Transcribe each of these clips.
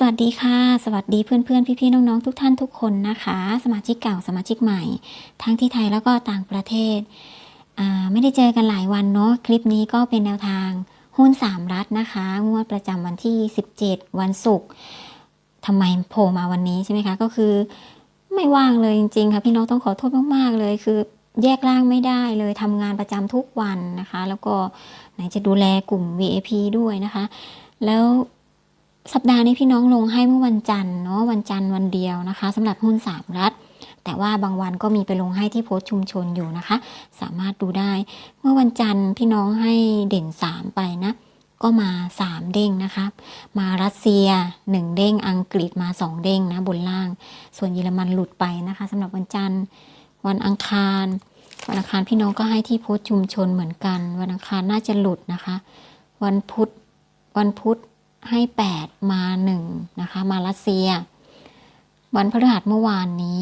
สวัสดีค่ะ สวัสดีเพื่อนๆพี่ๆน้องๆ ทุกท่านทุกคนนะคะ สมาชิกเก่าสมาชิกใหม่ ทั้งที่ไทยแล้วก็ต่างประเทศ ไม่ได้เจอกันหลายวันเนาะคลิปนี้ก็เป็นแนวทางหุ้น3รัฐนะคะ งวดประจำวันที่ 17 วันศุกร์ทำไมโผล่มาวันนี้ใช่ไหมคะ ก็คือไม่ว่างเลยจริงๆค่ะพี่น้องต้องขอโทษมากๆเลยคือแยกร่างไม่ได้เลยทำงานประจำทุกวันนะคะ แล้วก็ไหนจะดูแลกลุ่ม VIP ด้วยนะคะ แล้ว สัปดาห์นี้พี่น้องลงให้เมื่อวันจันทร์เนาะวันจันทร์วันเดียวนะคะสำหรับหุ้นสามรัฐ แต่ว่าบางวันก็มีไปลงให้ที่โพสต์ชุมชนอยู่นะคะ สามารถดูได้ เมื่อวันจันทร์พี่น้องให้เด่น 3 ไปนะ ก็มา 3 เด้งนะคะมารัสเซีย 1 เด้งอังกฤษมา 2 เด้งนะบนล่าง ส่วนเยอรมันหลุดไปนะคะสำหรับวันจันทร์วันอังคารวันอังคารพี่น้องก็ให้ที่โพสต์ชุมชนเหมือนกัน วันอังคารน่าจะหลุดนะคะ วันพุธวันพุธ ให้ 8 มา 1 นะคะ มารัสเซีย วันพฤหัสเมื่อวานนี้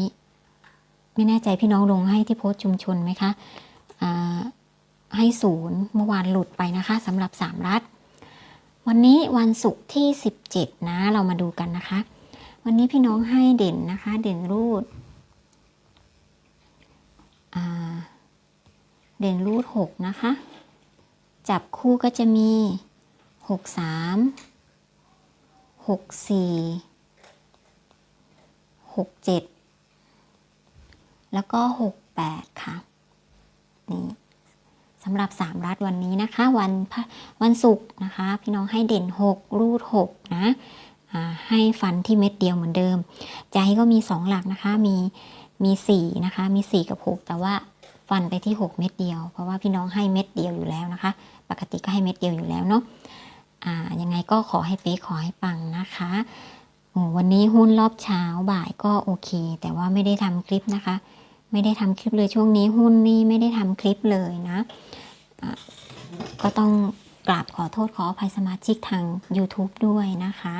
ไม่แน่ใจพี่น้องลงให้ที่โพสต์ชุมชนไหมคะให้ศูนย์เมื่อวานหลุดไปนะคะสำหรับ 3 รัฐ วันนี้วันศุกร์ที่ 17 นะเรามาดูกันนะคะ วันนี้พี่น้องให้เด่นนะคะ เด่นรูดเด่นรูด 6 นะคะ จับคู่ก็จะมี 6 3 หกสี่หกเจ็ดแล้วก็หกแปดค่ะนี่สำหรับสามรัฐวันนี้นะคะ วันวันศุกร์นะคะ พี่น้องให้เด่นหกรูดหกนะให้ฟันที่เม็ดเดียวเหมือนเดิม ใจก็มีสองหลักนะคะมีมีสี่นะคะ มีสี่กับหกแต่ว่าฟันไปที่หกเม็ดเดียว เพราะว่าพี่น้องให้เม็ดเดียวอยู่แล้วนะคะ ปกติก็ให้เม็ดเดียวอยู่แล้วเนาะ อ่ายังไงก็ขอให้เป๊ะขอให้ปังนะคะวันนี้หุ้นรอบเช้าบ่ายก็โอเค แต่ว่าไม่ได้ทำคลิปนะคะ ไม่ได้ทำคลิปเลยช่วงนี้หุ้นนี่ไม่ได้ทำคลิปเลยนะะก็ต้องกราบขอโทษขออภัยสมาชิกทาง YouTube ด้วยนะคะ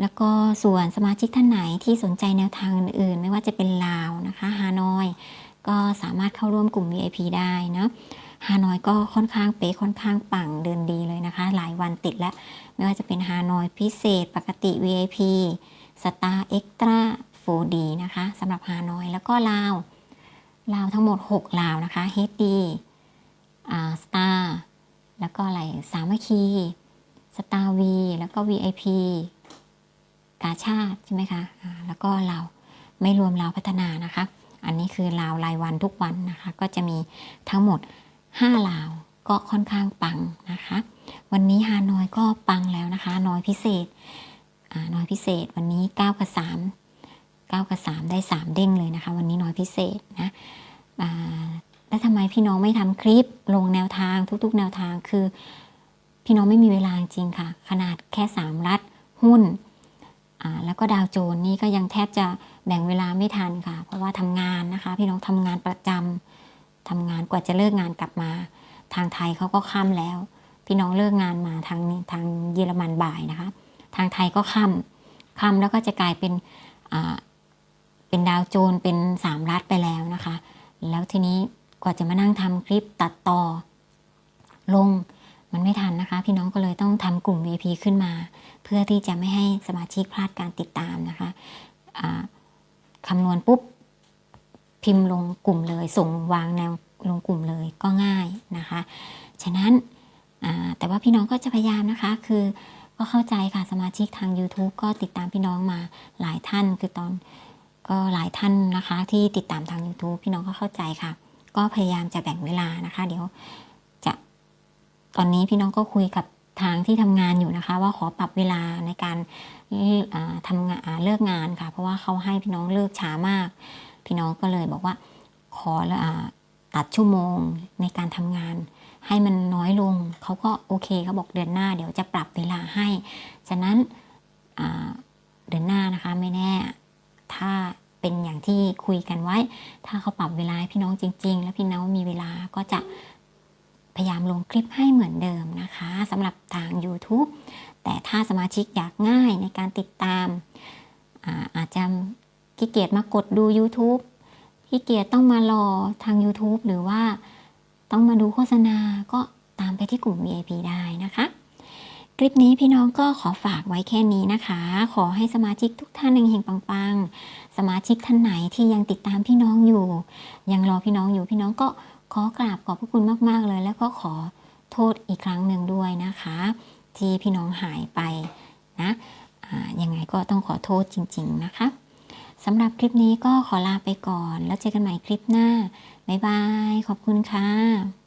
แล้วก็ส่วนสมาชิกท่านไหนที่สนใจแนวทางอื่นๆ ไม่ว่าจะเป็นลาวนะคะฮานอย ก็สามารถเข้าร่วมกลุ่ม VIP ได้นะ ฮานอยก็ค่อนข้างเป๊ะค่อนข้างปังเดินดีเลยนะคะ หลายวันติดแล้ว ไม่ว่าจะเป็นฮานอยพิเศษปกติ VIP Star Extra 4D นะคะสำหรับฮานอยแล้วก็ลาวลาวทั้งหมด 6 ลาวนะคะ HD อ่า Star แล้วก็อะไรสามัคคี Star V แล้วก็ VIP กาชาติใช่ไหมคะอ่าแล้วก็ลาวไม่รวมลาวพัฒนานะคะ อันนี้คือลาวรายวันทุกวันนะคะ ก็จะมีทั้งหมด 5ลาวก็ค่อนข้างปังนะคะ วันนี้ฮานอยก็ปังแล้วนะคะ น้อยพิเศษน้อยพิเศษวันนี้ 9 กับ 3 9 กับ 3 ได้ 3 เด้งเลยนะคะ วันนี้น้อยพิเศษนะแล้วทำไมพี่น้องไม่ทำคลิปลงแนวทางทุกๆ แนวทางคือ พี่น้องไม่มีเวลาจริงค่ะ ขนาดแค่ 3 รัฐหุ้นแล้วก็ดาวโจนส์นี่ก็ยังแทบจะแบ่งเวลาไม่ทันค่ะ เพราะว่าทำงานนะคะ พี่น้องทำงานประจำ ทำงานกว่าจะเลิกงานกลับมา ทางไทยเขาก็ค่ำแล้ว พี่น้องเลิกงานมาทางทางเยอรมันบ่ายนะคะ ทางไทยก็ค่ำค่ำแล้วก็จะกลายเป็นอ่าเป็นดาวโจนเป็นสามรัฐไปแล้วนะคะ แล้วทีนี้กว่าจะมานั่งทำคลิปตัดต่อ ลงมันไม่ทันนะคะ พี่น้องก็เลยต้องทำกลุ่ม VIP ขึ้นมา เพื่อที่จะไม่ให้สมาชิกพลาดการติดตามนะคะอ่าคำนวณปุ๊บ พิมพ์ลงกลุ่มเลย ส่งวางแนวลงกลุ่มเลยก็ง่ายนะคะ ฉะนั้นแต่ว่าพี่น้องก็จะพยายามนะคะ คือก็เข้าใจค่ะสมาชิกทาง YouTube ก็ติดตามพี่น้องมาหลายท่าน คือตอนก็หลายท่านนะคะ ที่ติดตามทาง YouTube พี่น้องก็เข้าใจค่ะ ก็พยายามจะแบ่งเวลานะคะ เดี๋ยวจะตอนนี้พี่น้องก็คุยกับทางที่ทำงานอยู่นะคะ ว่าขอปรับเวลาในการทำงานเลิกงานค่ะ เพราะว่าเขาให้พี่น้องเลิกช้ามาก พี่น้องก็เลยบอกว่าขอละตัดชั่วโมงในการทำงาน ให้มันน้อยลงเขาก็โอเคเขาบอกเดือนหน้า เดี๋ยวจะปรับเวลาให้ ฉะนั้นเดือนหน้านะคะไม่แน่ ถ้าเป็นอย่างที่คุยกันไว้ ถ้าเขาปรับเวลาพี่น้องจริง ๆ แล้วพี่น้องมีเวลาก็จะพยายามลงคลิปให้เหมือนเดิมนะคะสำหรับทาง YouTube แต่ถ้าสมาชิกอยากง่ายในการติดตามอาอาจจะ ขี้เกียจมากดดู YouTube ขี้เกียจต้องมารอทาง YouTube หรือว่าต้องมาดูโฆษณาก็ตามไปที่กลุ่ม VIP ได้นะคะ คลิปนี้พี่น้องก็ขอฝากไว้แค่นี้นะคะ ขอให้สมาชิกทุกท่านเฮงๆปังๆ สมาชิกท่านไหนที่ยังติดตามพี่น้องอยู่ ยังรอพี่น้องอยู่พี่น้องก็ขอกราบขอบพระคุณมากๆเลย แล้วก็ขอโทษอีกครั้งหนึ่งด้วยนะคะ ที่พี่น้องหายไปนะยังไงก็ต้องขอโทษจริง ๆ นะคะ สำหรับคลิปนี้ก็ขอลาไปก่อน แล้วเจอกันใหม่คลิปหน้า บ๊ายบาย ขอบคุณค่ะ